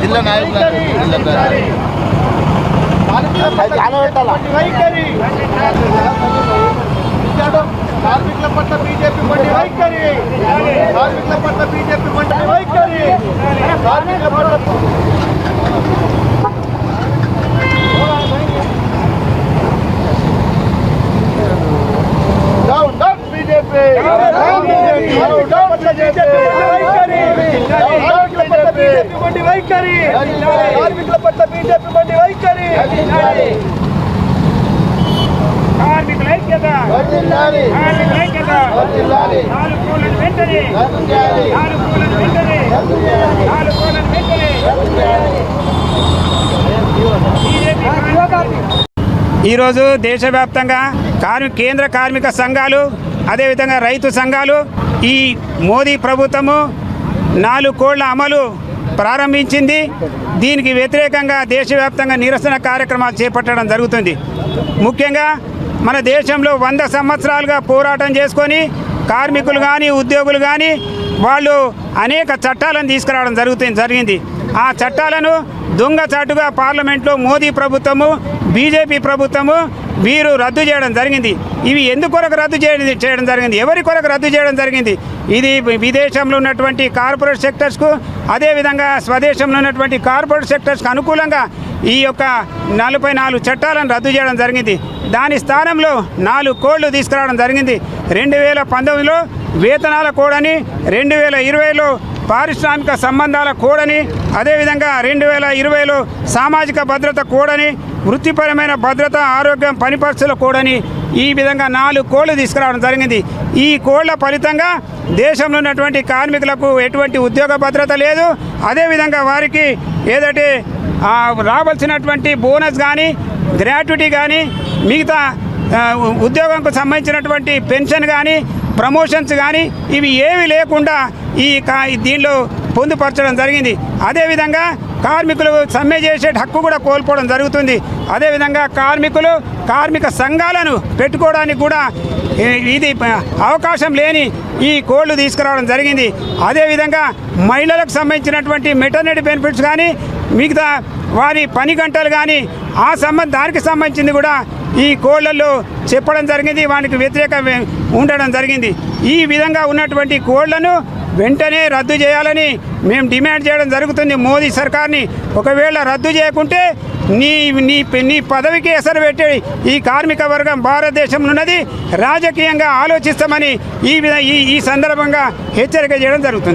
జిల్లా నాయకులు. జిల్లా నాయకులు. కార్మికుల పట్ల బీజేపీ మొండి వైఖరి కార్మికుల పట్ల బీజేపీ మొండి వైఖరి కార్మికుల పట్ల బీజేపీ మొండి వైఖరి కార్మికుల పట్ల down down BJP down BJP down BJP కార్మికుల పట్ల బీజేపీ మొండి వైఖరి కార్మికుల పట్ల బీజేపీ మొండి వైఖరి కార్మికుల ఐక్యత కార్మికుల ఐక్యత నాలుగు కోళ్ళను వెంటనే నాలుగు కోళ్ళను వెంటనే నాలుగు కోళ్ళను వెంటనే ఈరోజు దేశవ్యాప్తంగా కార్మి కేంద్ర కార్మిక సంఘాలు అదేవిధంగా రైతు సంఘాలు ఈ మోదీ ప్రభుత్వము నాలుగు కోళ్ళ అమలు ప్రారంభించింది. దీనికి వ్యతిరేకంగా దేశవ్యాప్తంగా నిరసన కార్యక్రమాలు చేపట్టడం జరుగుతుంది. ముఖ్యంగా మన దేశంలో వంద సంవత్సరాలుగా పోరాటం చేసుకొని కార్మికులు కానీ ఉద్యోగులు కానీ వాళ్ళు అనేక చట్టాలను తీసుకురావడం జరుగుతుంది జరిగింది. ఆ చట్టాలను దొంగచాటుగా పార్లమెంట్లో మోదీ ప్రభుత్వము బీజేపీ ప్రభుత్వము వీరు రద్దు చేయడం జరిగింది. ఇవి ఎందుకొరకు రద్దు చేయడం చేయడం జరిగింది? ఎవరి కొరకు రద్దు చేయడం జరిగింది? ఇది విదేశంలో ఉన్నటువంటి కార్పొరేట్ సెక్టర్స్కు అదేవిధంగా స్వదేశంలో ఉన్నటువంటి కార్పొరేట్ సెక్టర్స్కు అనుకూలంగా ఈ యొక్క నలభై నాలుగు చట్టాలను రద్దు చేయడం జరిగింది. దాని స్థానంలో నాలుగు కోళ్ళు తీసుకురావడం జరిగింది. రెండు వేల పంతొమ్మిదిలో వేతనాల కోడని రెండు వేల ఇరవైలో పారిశ్రామిక సంబంధాల కోడని అదేవిధంగా రెండు వేల ఇరవైలో సామాజిక భద్రత కోడని వృత్తిపరమైన భద్రత ఆరోగ్యం పని కూడని ఈ విధంగా నాలుగు కోళ్ళు తీసుకురావడం జరిగింది. ఈ కోళ్ళ ఫలితంగా దేశంలో ఉన్నటువంటి కార్మికులకు ఎటువంటి ఉద్యోగ భద్రత లేదు. అదేవిధంగా వారికి ఏదైతే రావాల్సినటువంటి బోనస్ కానీ గ్రాట్యుటీ కానీ మిగతా ఉద్యోగంకు సంబంధించినటువంటి పెన్షన్ కానీ ప్రమోషన్స్ కానీ ఇవి ఏవి లేకుండా ఈ కా దీనిలో పొందుపరచడం జరిగింది. అదేవిధంగా కార్మికులు సమ్మె చేసే హక్కు కూడా కోల్పోవడం జరుగుతుంది. అదేవిధంగా కార్మికులు కార్మిక సంఘాలను పెట్టుకోవడానికి కూడా ఇది అవకాశం లేని ఈ కోళ్ళు తీసుకురావడం జరిగింది. అదేవిధంగా మహిళలకు సంబంధించినటువంటి మెటర్నిటీ బెనిఫిట్స్ కానీ మిగతా వారి పని గంటలు కానీ ఆ సంబంధ దానికి సంబంధించింది కూడా ఈ కోళ్ళలో చెప్పడం జరిగింది. వానికి వ్యతిరేక ఉండడం జరిగింది. ఈ విధంగా ఉన్నటువంటి కోళ్ళను వెంటనే రద్దు చేయాలని మేము డిమాండ్ చేయడం జరుగుతుంది. మోదీ సర్కార్ని ఒకవేళ రద్దు చేయకుంటే నీ నీ నీ పదవికి ఎసరు పెట్టే ఈ కార్మిక వర్గం భారతదేశంలో ఉన్నది రాజకీయంగా ఆలోచిస్తామని ఈ విధ ఈ ఈ సందర్భంగా హెచ్చరిక చేయడం జరుగుతుంది.